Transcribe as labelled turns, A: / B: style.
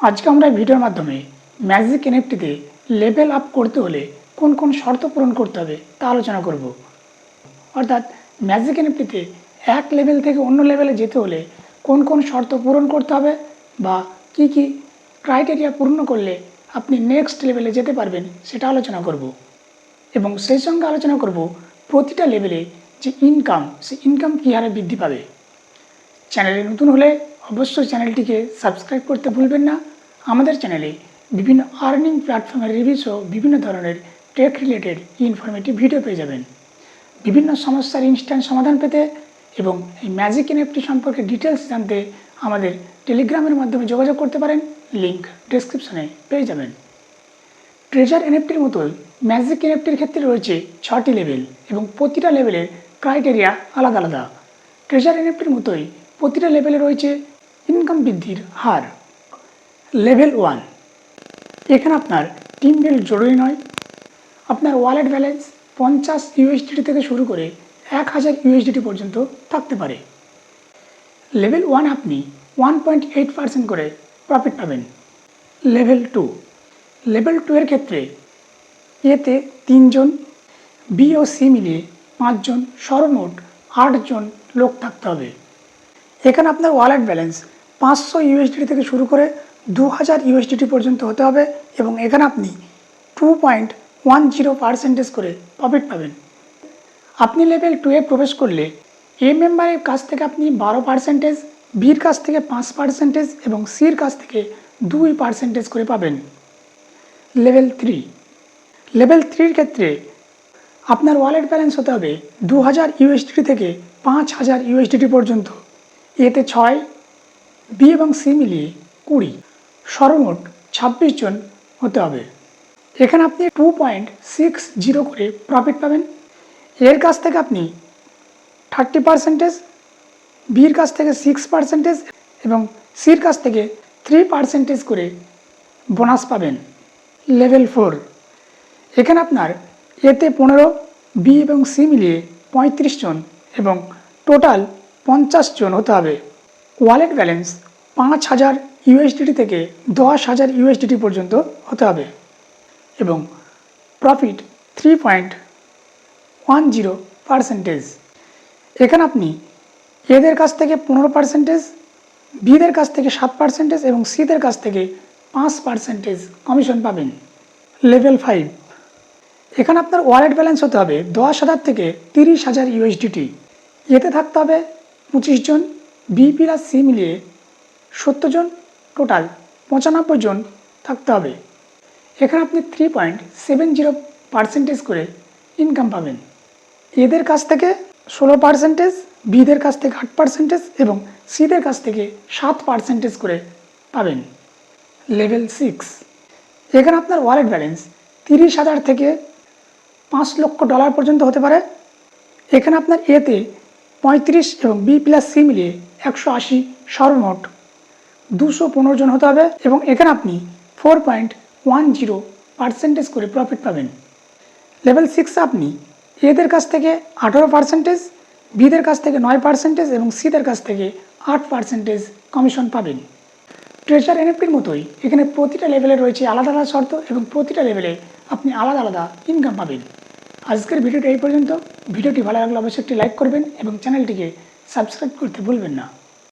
A: আজকে আমরা ভিডিওর মাধ্যমে ম্যাজিক এনএফটিতে লেভেল আপ করতে হলে কোন কোন শর্ত পূরণ করতে হবে তা আলোচনা করব। অর্থাৎ ম্যাজিক এনএফটিতে এক লেভেল থেকে অন্য লেভেলে যেতে হলে কোন কোন শর্ত পূরণ করতে হবে বা কি কি ক্রাইটেরিয়া পূর্ণ করলে আপনি নেক্সট লেভেলে যেতে পারবেন সেটা আলোচনা করব। এবং সেই সঙ্গে আলোচনা করব প্রতিটা লেভেলে যে ইনকাম সেই ইনকাম কী হারে বৃদ্ধি পাবে। চ্যানেলে নতুন হলে অবশ্যই চ্যানেলটিকে সাবস্ক্রাইব করতে ভুলবেন না। আমাদের চ্যানেলে বিভিন্ন আর্নিং প্ল্যাটফর্মের রিভিউ বিভিন্ন ধরনের টেক রিলেটেড ইনফরমেটিভ ভিডিও পেয়ে যাবেন। বিভিন্ন সমস্যার ইনস্ট্যান্ট সমাধান পেতে এবং এই ম্যাজিক এনএফটি সম্পর্কে ডিটেলস জানতে আমাদের টেলিগ্রামের মাধ্যমে যোগাযোগ করতে পারেন। লিঙ্ক ডেসক্রিপশনে পেয়ে যাবেন। ট্রেজার এনএফটির মতোই ম্যাজিক এনএফটির ক্ষেত্রে রয়েছে ছটি লেভেল এবং প্রতিটা লেভেলের ক্রাইটেরিয়া আলাদা আলাদা। ট্রেজার এনএফটির মতোই প্রতিটা লেভেলে রয়েছে ইনকাম বৃদ্ধির হার। লেভেল ওয়ান এখানে আপনার টিম বিল জরুরি নয়। আপনার ওয়ালেট ব্যালেন্স পঞ্চাশ ইউএসডিটি থেকে শুরু করে এক হাজার ইউএসডিটি পর্যন্ত থাকতে পারে। লেভেল ওয়ান আপনি ওয়ান পয়েন্ট এইট পার্সেন্ট করে প্রফিট পাবেন। লেভেল টু লেভেল টু এর ক্ষেত্রে এতে তিনজন বি ও সি মিলিয়ে পাঁচজন সর্বমোট আটজন লোক থাকতে হবে। এখানে আপনার ওয়ালেট ব্যালেন্স পাঁচশো ইউএসডিটি থেকে শুরু করে দু হাজার ইউএসডিটি পর্যন্ত হতে হবে এবং এখানে আপনি two point one zero percentage করে প্রফিট পাবেন। আপনি লেভেল টুয়ে প্রবেশ করলে এ মেম্বারের কাছ থেকে আপনি বারো পার্সেন্টেজ বির কাছ থেকে পাঁচ পার্সেন্টেজ এবং সির কাছ থেকে দুই পার্সেন্টেজ করে পাবেন। লেভেল থ্রি লেভেল থ্রির ক্ষেত্রে আপনার ওয়ালেট ব্যালেন্স হতে হবে দু হাজার ইউএসডিটি থেকে পাঁচ হাজার ইউএসডিটি পর্যন্ত। এতে ছয় বি এবং সি মিলিয়ে কুড়ি। সর্বমোট ছাব্বিশ জন হতে হবে। এখানে আপনি টু পয়েন্ট সিক্স জিরো করে প্রফিট পাবেন। এর কাছ থেকে আপনি থার্টি পার্সেন্টেজ বির কাছ থেকে সিক্স পার্সেন্টেজ এবং সির কাছ থেকে থ্রি পার্সেন্টেজ করে বোনাস পাবেন। লেভেল ফোর এখানে আপনার এতে পনেরো বি এবং সি মিলিয়ে পঁয়ত্রিশ জন এবং টোটাল পঞ্চাশ জন হতে হবে। ওয়ালেট ব্যালেন্স পাঁচ হাজার ইউএসডিটি থেকে দশ হাজার ইউএসডিটি পর্যন্ত হতে হবে এবং profit three point one zero percentage এখানে আপনি এদের কাছ থেকে পনেরো পার্সেন্টেজ বিদের কাছ থেকে সাত পার্সেন্টেজ এবং সিদের কাছ থেকে পাঁচ পার্সেন্টেজ কমিশন পাবেন। লেভেল ফাইভ এখানে আপনার ওয়ালেট ব্যালেন্স হতে হবে দশ হাজার থেকে তিরিশ হাজার ইউএসডিটি এতে থাকতে হবে পঁচিশ জন বি প্লাস সি মিলিয়ে সত্তর জন টোটাল পঁচানব্বই জন থাকতে হবে। এখানে আপনি three point seven zero percentage করে ইনকাম পাবেন। এদের কাছ থেকে ষোলো পার্সেন্টেজ বিদের কাছ থেকে আট পার্সেন্টেজ এবং সিদের কাছ থেকে সাত পার্সেন্টেজ করে পাবেন। লেভেল সিক্স এখানে আপনার ওয়ালেট ব্যালেন্স তিরিশ হাজার থেকে পাঁচ লক্ষ ডলার পর্যন্ত হতে পারে। এখানে আপনার এতে পঁয়ত্রিশ এবং বি প্লাস সি মিলিয়ে একশো আশি সর্বমোট দুশো পনেরো জন হতে হবে এবং এখানে আপনি four point one zero percentage করে প্রফিট পাবেন। লেভেল সিক্স আপনি এদের কাছ থেকে আঠারো পার্সেন্টেজ বিদের কাছ থেকে নয় পার্সেন্টেজ এবং সিদের কাছ থেকে আট পার্সেন্টেজ কমিশন পাবেন। ট্রেজার এনএফটির মতোই এখানে প্রতিটা লেভেলে রয়েছে আলাদা আলাদা শর্ত এবং প্রতিটা লেভেলে আপনি আলাদা আলাদা ইনকাম পাবেন। আজকের ভিডিওটি এই পর্যন্ত। ভিডিওটি ভালো লাগলে অবশ্যই একটি লাইক করবেন এবং চ্যানেলটিকে সাবস্ক্রাইব করতে ভুলবেন না।